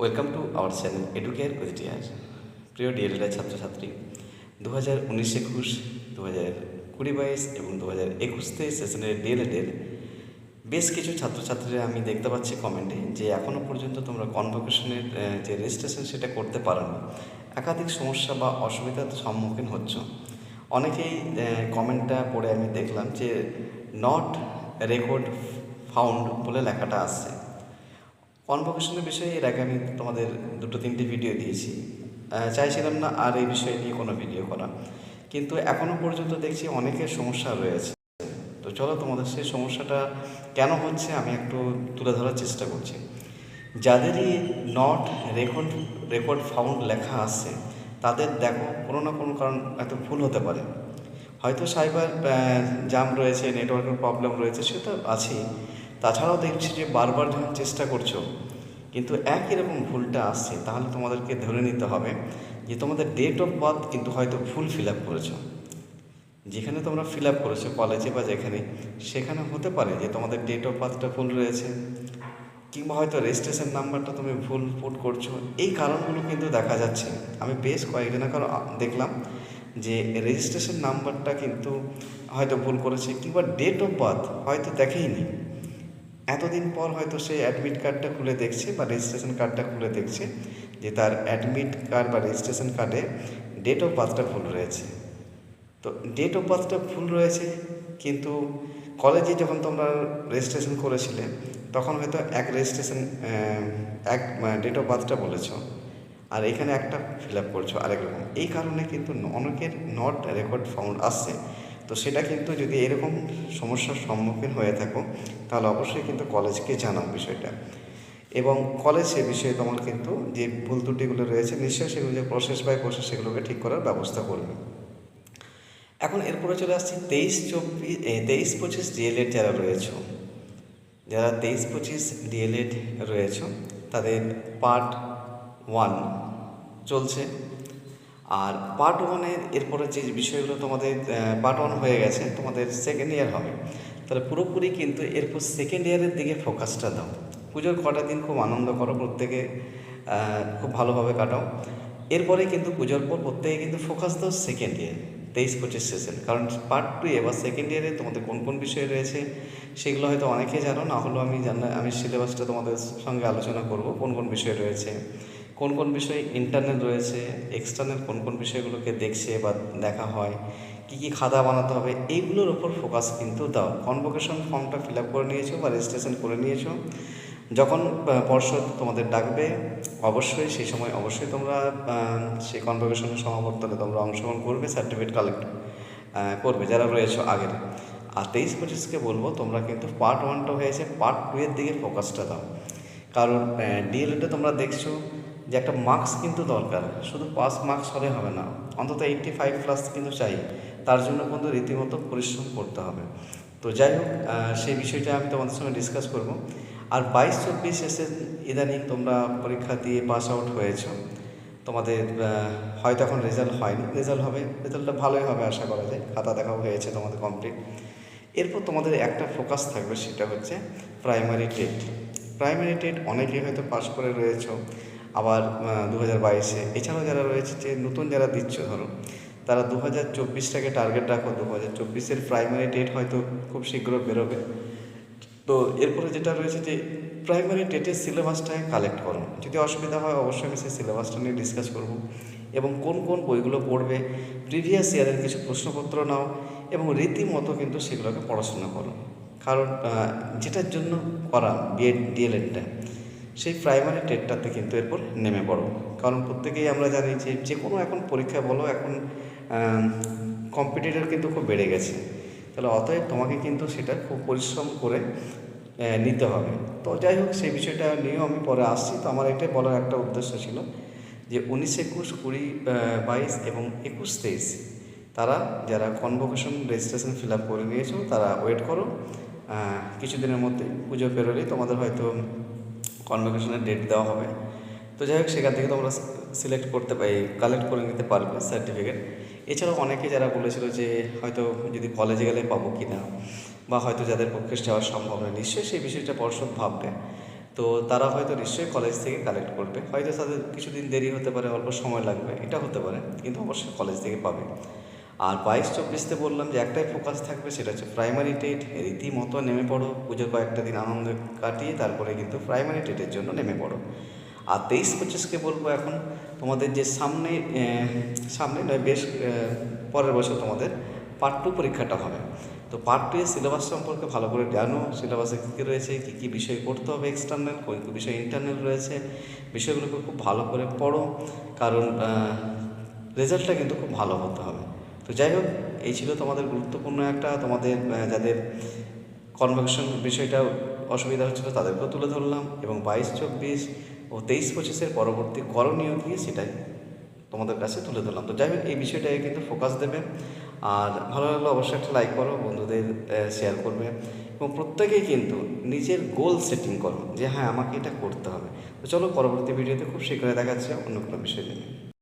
Welcome to our channel Educare dear প্রিয় ডিএলএডের ছাত্রছাত্রী দু হাজার উনিশ একুশ দু হাজার কুড়ি বাইশ এবং দু হাজার একুশ তেইশ সেশনের ডিএলএডের বেশ কিছু ছাত্রছাত্রীরা আমি দেখতে পাচ্ছি কমেন্টে যে এখনও পর্যন্ত তোমরা কনভোকেশনের যে রেজিস্ট্রেশন সেটা করতে পারো না একাধিক সমস্যা বা অসুবিধার সম্মুখীন হচ্ছ। অনেকেই কমেন্টটা পড়ে আমি দেখলাম যে নট রেকর্ড ফাউন্ড বলে লেখাটা আসছে। কনভোকেশনের বিষয়ে এর আগে আমি তোমাদের দুটো, তিনটে ভিডিও দিয়েছি। চাইছিলাম না আর এই বিষয়ে নিয়ে কোনো ভিডিও করা। কিন্তু এখনও পর্যন্ত দেখছি অনেকের সমস্যা রয়েছে। তো চলো তোমাদের সেই সমস্যাটা কেন হচ্ছে আমি একটু তুলে ধরার চেষ্টা করছি। যাদেরই নট রেকর্ড রেকর্ড ফাউন্ড লেখা আছে, তাদের দেখো কোনো না কোনো কারণ এত ভুল হতে পারে। হয়তো সাইবার জাম রয়েছে নেটওয়ার্কের প্রবলেম রয়েছে সেটা আছেই। তাছাড়াও দেখছি যে বারবার যখন চেষ্টা করছ, কিন্তু একই রকম ভুলটা আসছে, তাহলে তোমাদেরকে ধরে নিতে হবে যে তোমাদের ডেট অফ বার্থ কিন্তু হয়তো ভুল ফিল আপ করেছ। যেখানে তোমরা ফিল আপ করেছ কলেজে বা যেখানে, সেখানে হতে পারে যে তোমাদের ডেট অফ বার্থটা ভুল রয়েছে, কিংবা হয়তো রেজিস্ট্রেশন নাম্বারটা তুমি ভুল পুট করছ। এই কারণগুলো কিন্তু দেখা যাচ্ছে। আমি বেশ কয়েকজনের কারও দেখলাম যে রেজিস্ট্রেশন নাম্বারটা কিন্তু হয়তো ভুল করেছে, কিংবা ডেট অফ বার্থ হয়তো দেখেইনি। এতদিন পর হয়তো সে অ্যাডমিট কার্ডটা খুলে দেখছে বা রেজিস্ট্রেশন কার্ডটা খুলে দেখছে যে তার অ্যাডমিট কার্ড বা রেজিস্ট্রেশন কার্ডে ডেট অফ বার্থটা ভুল রয়েছে। তো ডেট অফ বার্থটা ভুল রয়েছে, কিন্তু কলেজে যখন তোমরা রেজিস্ট্রেশন করেছিলে, তখন হয়তো এক রেজিস্ট্রেশন এক ডেট অফ বার্থটা বলেছ, আর এখানে একটা ফিল আপ করছ আরেক রকম। এই কারণে কিন্তু অনেকের নট রেকর্ড ফাউন্ড আসছে। তো সেটা কিন্তু যদি এরকম সমস্যার সম্মুখীন হয়ে থাকো, তাহলে অবশ্যই কিন্তু কলেজকে জানাও বিষয়টা। এবং কলেজ সে বিষয়ে তোমার কিন্তু যে ভুল ত্রুটিগুলো রয়েছে, নিশ্চয়ই সেগুলো যে প্রসেস বাই প্রসেস সেগুলোকে ঠিক করার ব্যবস্থা করবে। এখন এরপরে চলে আসছি, তেইশ চব্বিশ তেইশ পঁচিশ ডিএলএড যারা রয়েছ, যারা তেইশ পঁচিশ ডিএলএড রয়েছ, তাদের পার্ট ওয়ান চলছে। আর পার্ট ওয়ানের এরপরে যে বিষয়গুলো তোমাদের পার্ট ওয়ান হয়ে গেছে, তোমাদের সেকেন্ড ইয়ার হবে। তাহলে পুরোপুরি কিন্তু এরপর সেকেন্ড ইয়ারের দিকে ফোকাসটা দাও। পুজোর কটা দিন খুব আনন্দ করো, প্রত্যেকে খুব ভালোভাবে কাটাও। এরপরে কিন্তু পুজোর পর প্রত্যেকে কিন্তু ফোকাস দাও সেকেন্ড ইয়ার তেইশ পঁচিশ সেশন কারণ পার্ট টু এ বা সেকেন্ড ইয়ারে তোমাদের কোন কোন বিষয় রয়েছে, সেগুলো হয়তো অনেকেই জানো, না হলেও আমি জানা আমি সিলেবাসটা তোমাদের সঙ্গে আলোচনা করব, কোন কোন বিষয় রয়েছে। কোন কোন বিষয় ইন্টারনাল রয়েছে এক্সটার্নাল কোন কোন বিষয়গুলোকে দেখছে বা দেখা হয়, কী কী খাতা বানাতে হবে, এইগুলোর ওপর ফোকাস কিন্তু দাও। কনভোকেশন ফর্মটা ফিল আপ করে নিয়েছো বা রেজিস্ট্রেশন করে নিয়েছো। যখন পর্ষদ তোমাদের ডাকবে, অবশ্যই সেই সময় অবশ্যই তোমরা সেই কনভোকেশনের সমাবর্তনে তোমরা অংশগ্রহণ করবে সার্টিফিকেট কালেক্ট করবে যারা রয়েছে আগের। আর তেইশ পঁচিশকে বলব, তোমরা কিন্তু পার্ট ওয়ানটা হয়েছে পার্ট টু এর দিকে ফোকাসটা দাও। কারণ ডিএলএডে তোমরা দেখছ যে একটা মার্কস কিন্তু দরকার। শুধু পাস মার্কস হলে হবে না, অন্তত এইটটি ফাইভ প্লাস কিন্তু চাই। তার জন্য কিন্তু রীতিমতো পরিশ্রম করতে হবে। তো যাই হোক সেই বিষয়টা আমি তোমাদের সঙ্গে ডিসকাস করব। আর বাইশ চব্বিশ এসে ইদানিং তোমরা পরীক্ষা দিয়ে পাস আউট হয়েছো। তোমাদের হয়তো এখন রেজাল্ট হয়নি। রেজাল্ট হবে রেজাল্টটা ভালোই হবে আশা করা যায়। খাতা দেখাও হয়েছে তোমাদের কমপ্লিট এরপর তোমাদের একটা ফোকাস থাকবে, সেটা হচ্ছে প্রাইমারি টেট প্রাইমারি টেট অনেকেই হয়তো পাস করে রয়েছ। আবার দু হাজার বাইশে। এছাড়াও যারা রয়েছে যে নতুন যারা দিচ্ছ, ধরো, তারা দু হাজার চব্বিশটাকে টার্গেট রাখো। দু হাজার চব্বিশের প্রাইমারি ডেট হয়তো খুব শীঘ্র বেরোবে। তো এরপরে যেটা রয়েছে যে প্রাইমারি ডেটের সিলেবাসটাকে কালেক্ট করো। যদি অসুবিধা হয়, অবশ্যই আমি সেই সিলেবাসটা নিয়ে ডিসকাস করব। এবং কোন কোন বইগুলো পড়বে প্রিভিয়াস ইয়ারের কিছু প্রশ্নপত্র নাও এবং রীতিমতো কিন্তু সেগুলোকে পড়াশোনা করো। কারণ যেটার জন্য করা বিএড ডিএলএডটা সেই প্রাইমারি টেটটাতে কিন্তু এরপর নেমে পড়ো। কারণ প্রত্যেকেই আমরা জানি যে যে কোনো এখন পরীক্ষা বলো, এখন কম্পিটিটর কিন্তু খুব বেড়ে গেছে। তাহলে অতএব তোমাকে কিন্তু সেটা খুব পরিশ্রম করে নিতে হবে। তো যাই হোক, সেই বিষয়টা নিয়েও আমি পরে আসছি। তো আমার এটাই বলার একটা উদ্দেশ্য ছিল যে, উনিশ একুশ, কুড়ি বাইশ এবং একুশ, তেইশ, তারা যারা কনভোকেশন রেজিস্ট্রেশন ফিল আপ করে নিয়েছো, তারা ওয়েট করো। কিছুদিনের মধ্যে পুজো পেরোলেই তোমাদের হয়তো কনভোকেশনের ডেট দেওয়া হবে। তো যাই হোক, সেখান থেকে তোমরা সিলেক্ট করতে পারি কালেক্ট করে নিতে পারবে সার্টিফিকেট এছাড়াও অনেকে যারা বলেছিল যে, হয়তো যদি কলেজে গেলে পাবো কি না বা হয়তো যাদের পক্ষে যাওয়া সম্ভব নয়, নিশ্চয়ই সেই বিষয়টা পর্ষদ ভাববে। তো তারা হয়তো নিশ্চয়ই কলেজ থেকে কালেক্ট করবে। হয়তো তাদের কিছুদিন দেরি হতে পারে, অল্প সময় লাগবে, এটা হতে পারে, কিন্তু অবশ্যই কলেজ থেকে পাবে। আর বাইশ চব্বিশতে বললাম যে একটাই ফোকাস থাকবে, সেটা হচ্ছে প্রাইমারি টেট রীতিমতো নেমে পড়ো। পুজোর কয়েকটা দিন আনন্দ কাটিয়ে তারপরে কিন্তু প্রাইমারি টেটের জন্য নেমে পড়ো। আর তেইশ পঁচিশকে বলব এখন তোমাদের যে সামনে সামনে নয়, বেশ পরের বছর তোমাদের পার্ট টু পরীক্ষাটা হবে। তো পার্ট টু এর সিলেবাস সম্পর্কে ভালো করে জানো। সিলেবাসে কী কী রয়েছে, কী কী বিষয় করতে হবে এক্সটার্নাল কোন কোন বিষয় ইন্টারনাল রয়েছে, বিষয়গুলোকে খুব ভালো করে পড়ো। কারণ রেজাল্টটা কিন্তু খুব ভালো হতে হবে। তো যাই হোক, এই ছিল তোমাদের গুরুত্বপূর্ণ একটা, তোমাদের যাদের কনভার্সন বিষয়টা অসুবিধা হচ্ছিল তাদেরকেও তুলে ধরলাম এবং বাইশ চব্বিশ ও তেইশ পঁচিশের পরবর্তী করণীয় কী সেটাই তোমাদের কাছে তুলে ধরলাম। তো যাই হোক, এই বিষয়টাকে কিন্তু ফোকাস দেবে। আর ভালো লাগলে অবশ্যই একটা লাইক করো, বন্ধুদের শেয়ার করবে এবং প্রত্যেকেই কিন্তু নিজের গোল সেটিং করো যে হ্যাঁ আমাকে এটা করতে হবে। তো চলো পরবর্তী ভিডিওতে খুব শীঘ্রই দেখাচ্ছে অন্য কোনো বিষয় নিয়ে।